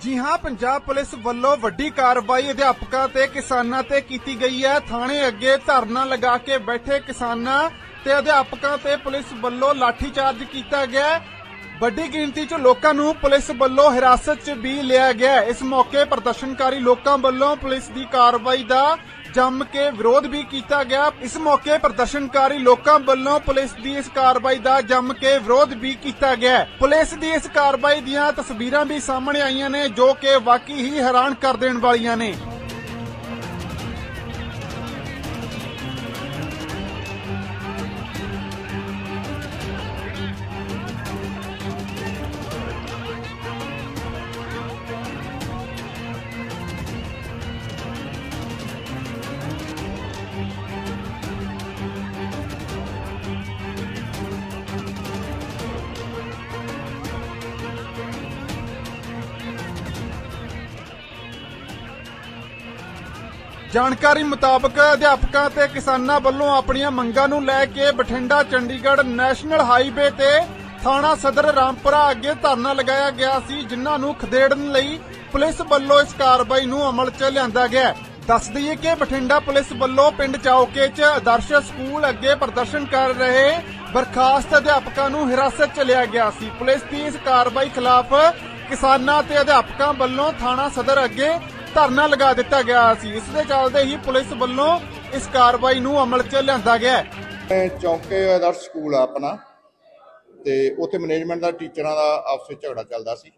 ਜੀ ਹਾਂ, ਪੰਜਾਬ ਪੁਲਿਸ ਵੱਲੋਂ ਵੱਡੀ ਕਾਰਵਾਈ ਅਧਿਆਪਕਾਂ ਤੇ ਕਿਸਾਨਾਂ ਤੇ ਕੀਤੀ ਗਈ ਹੈ। ਥਾਣੇ ਅੱਗੇ ਧਰਨਾ ਲਗਾ ਕੇ ਬੈਠੇ ਕਿਸਾਨਾਂ ਤੇ ਅਧਿਆਪਕਾਂ ਤੇ ਪੁਲਿਸ ਵੱਲੋਂ ਲਾਠੀਚਾਰਜ ਕੀਤਾ ਗਿਆ ਵੱਡੀ ਗਿਣਤੀ 'ਚ ਲੋਕਾਂ ਨੂੰ ਪੁਲਿਸ ਵੱਲੋਂ ਹਿਰਾਸਤ 'ਚ ਵੀ ਲਿਆ ਗਿਆ ਇਸ ਮੌਕੇ ਪ੍ਰਦਰਸ਼ਨਕਾਰੀ ਲੋਕਾਂ ਵੱਲੋਂ ਪੁਲਿਸ ਦੀ ਕਾਰਵਾਈ ਦਾ ਜੰਮ ਕੇ ਵਿਰੋਧ ਵੀ ਕੀਤਾ ਗਿਆ। ਇਸ ਮੌਕੇ ਪ੍ਰਦਰਸ਼ਨਕਾਰੀ ਲੋਕਾਂ ਵੱਲੋਂ ਪੁਲਿਸ ਦੀ ਇਸ ਕਾਰਵਾਈ ਦਾ ਜੰਮ ਕੇ ਵਿਰੋਧ ਵੀ ਕੀਤਾ ਗਿਆ ਪੁਲਿਸ ਦੀ ਇਸ ਕਾਰਵਾਈ ਦੀਆਂ ਤਸਵੀਰਾਂ ਵੀ ਸਾਹਮਣੇ ਆਈਆਂ ਨੇ, ਜੋ ਕਿ ਵਾਕਈ ਹੀ ਹੈਰਾਨ ਕਰ ਦੇਣ ਵਾਲੀਆਂ ਨੇ। ਜਾਣਕਾਰੀ ਮੁਤਾਬਕ ਅਧਿਆਪਕਾਂ ਤੇ ਕਿਸਾਨਾਂ ਵੱਲੋਂ ਆਪਣੀਆਂ ਮੰਗਾਂ ਨੂੰ ਲੈ ਕੇ ਬਠਿੰਡਾ, ਚੰਡੀਗੜ੍ਹ ਨੈਸ਼ਨਲ ਹਾਈਵੇ ਤੇ ਥਾਣਾ ਸਦਰ ਰਾਮਪੁਰਾ ਅੱਗੇ ਧਰਨਾ ਲਗਾਇਆ ਗਿਆ ਸੀ, ਜਿਨ੍ਹਾਂ ਨੂੰ ਖਦੇੜਨ ਲਈ ਪੁਲਿਸ ਵੱਲੋਂ ਇਸ ਕਾਰਵਾਈ ਨੂੰ ਅਮਲ 'ਚ ਲਿਆਂਦਾ ਗਿਆ ਹੈ। ਦੱਸ ਦਈਏ ਕਿ ਬਠਿੰਡਾ ਪੁਲਿਸ ਵੱਲੋਂ ਪਿੰਡ ਚੌਕੇ 'ਚ ਆਦਰਸ਼ ਸਕੂਲ ਅੱਗੇ ਪ੍ਰਦਰਸ਼ਨ ਕਰ ਰਹੇ ਬਰਖਾਸਤ ਅਧਿਆਪਕਾਂ ਨੂੰ ਹਿਰਾਸਤ 'ਚ ਲਿਆ ਗਿਆ ਸੀ ਪੁਲਿਸ ਦੀ ਇਸ ਕਾਰਵਾਈ ਖਿਲਾਫ ਕਿਸਾਨਾਂ ਤੇ ਅਧਿਆਪਕਾਂ ਵੱਲੋਂ ਥਾਣਾ ਸਦਰ ਅੱਗੇ ਧਰਨਾ ਲਗਾ ਦਿੱਤਾ ਗਿਆ ਸੀ। ਇਸ ਦੇ ਚੱਲਦੇ ਹੀ ਪੁਲਿਸ ਵੱਲੋਂ ਇਸ ਕਾਰਵਾਈ ਨੂੰ ਅਮਲ 'ਚ ਲਿਆਂਦਾ ਗਿਆ ਹੈ। ਇਹ ਆਦਰਸ਼ ਸਕੂਲ ਆ ਆਪਣਾ ਤੇ ਉੱਥੇ ਮੈਨੇਜਮੈਂਟ ਦਾ ਟੀਚਰਾਂ ਦਾ ਆਪਸ ਵਿੱਚ ਝਗੜਾ ਚੱਲਦਾ ਸੀ।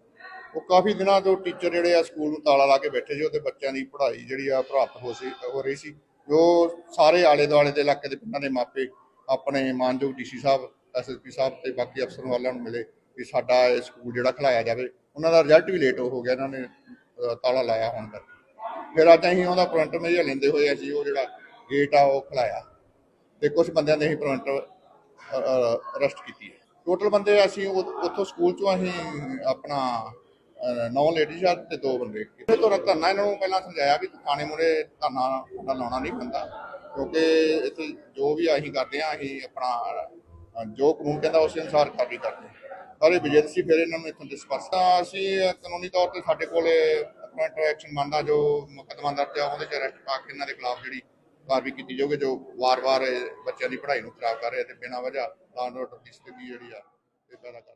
ਉਹ ਕਾਫੀ ਦਿਨਾਂ ਤੋਂ ਟੀਚਰ ਜਿਹੜੇ ਆ ਸਕੂਲ ਨੂੰ ਤਾਲਾ ਲਾ ਕੇ ਬੈਠੇ ਸੀ, ਉਹਦੇ ਬੱਚਿਆਂ ਦੀ ਪੜ੍ਹਾਈ ਜਿਹੜੀ ਆ ਪ੍ਰਭਾਵਿਤ ਹੋ ਸੀ, ਹੋ ਰਹੀ ਸੀ। ਜੋ ਸਾਰੇ ਆਲੇ ਦੁਆਲੇ ਦੇ ਇਲਾਕੇ ਦੇ ਪਿੰਡਾਂ ਦੇ ਮਾਪੇ, ਆਪਣੇ ਮਾਨਯੋਗ ਡੀਸੀ ਸਾਹਿਬ ਐਸਐਸਪੀ ਸਾਹਿਬ ਤੇ ਬਾਕੀ ਅਫਸਰ ਵਾਲਿਆਂ ਨੂੰ ਮਿਲੇ ਕਿ ਸਾਡਾ ਇਹ ਸਕੂਲ ਜਿਹੜਾ ਖਲਾਇਆ ਜਾਵੇ। ਉਹਨਾਂ ਦਾ ਰਿਜ਼ਲਟ ਵੀ ਲੇਟ ਹੋ ਗਿਆ, ਇਹਨਾਂ ਨੇ ਤਾਲਾ ਲਾਇਆ ਹੋਣ ਕਰਕੇ। ਫਿਰ ਅੱਜ ਅਸੀਂ ਉਹਦਾ ਪ੍ਰਿੰਟ ਮੇਜਰ ਲੈਂਦੇ ਹੋਏ ਅਸੀਂ ਉਹ ਜਿਹੜਾ ਗੇਟ ਆ ਉਹ ਖਲਾਇਆ ਤੇ ਕੁਝ ਬੰਦਿਆਂ ਦੇ ਅਸੀਂ ਪ੍ਰਿੰਟ ਅਰੈਸਟ ਕੀਤੀ ਹੈ। ਟੋਟਲ ਬੰਦੇ ਅਸੀਂ ਉੱਥੋਂ ਸਕੂਲ ਚੋਂ ਅਸੀਂ ਆਪਣਾ ਨੌ ਲੇਡੀਜ਼ ਆ ਤੇ ਦੋ ਬੰਦੇ। ਇਹ ਤੋਂ ਧਰਨਾ ਇਹਨਾਂ ਨੂੰ ਪਹਿਲਾਂ ਸਮਝਾਇਆ ਵੀ ਥਾਣੇ ਮੁਰੇ ਧਰਨਾ ਤੁਹਾਡਾ ਲਾਉਣਾ ਨਹੀਂ ਪੈਂਦਾ। ਕਿਉਂਕਿ ਇੱਥੇ ਜੋ ਵੀ ਅਸੀਂ ਕਰਦੇ ਆ ਅਸੀਂ ਆਪਣਾ, ਜੋ ਕਾਨੂੰਨ ਕਹਿੰਦਾ ਉਸ ਅਨੁਸਾਰ ਕਾਰਵਾਈ ਕਰਦੇ ਹਾਂ। ਸਾਰੇ ਵਿਜੇਤ ਸੀ, ਫਿਰ ਇਹਨਾਂ ਨੂੰ ਇੱਥੋਂ ਡਿਸਪਰਸ ਤਾਂ ਅਸੀਂ ਕਾਨੂੰਨੀ ਤੌਰ ਤੇ ਸਾਡੇ ਕੋਲੇ ਆਪਣਾ ਐਕਸ਼ਨ ਮੰਨਦਾ ਜੋ ਮੁਕੱਦਮਾ ਦਰਜ ਆ, ਉਹਦੇ ਚ ਅਰੈਸਟ ਪਾ ਕੇ ਇਹਨਾਂ ਦੇ ਖਿਲਾਫ ਜਿਹੜੀ ਕਾਰਵਾਈ ਕੀਤੀ ਜਾਊਗੀ, ਜੋ ਵਾਰ-ਵਾਰ ਬੱਚਿਆਂ ਦੀ ਪੜ੍ਹਾਈ ਨੂੰ ਖਰਾਬ ਕਰ ਰਹੇ ਤੇ ਬਿਨਾਂ ਵਜ੍ਹਾ ਲਾਅ ਆਰਡਰ ਦੀ ਸਥਿਤੀ ਜਿਹੜੀ ਆ, ਇਹ ਪੈਦਾ ਕਰ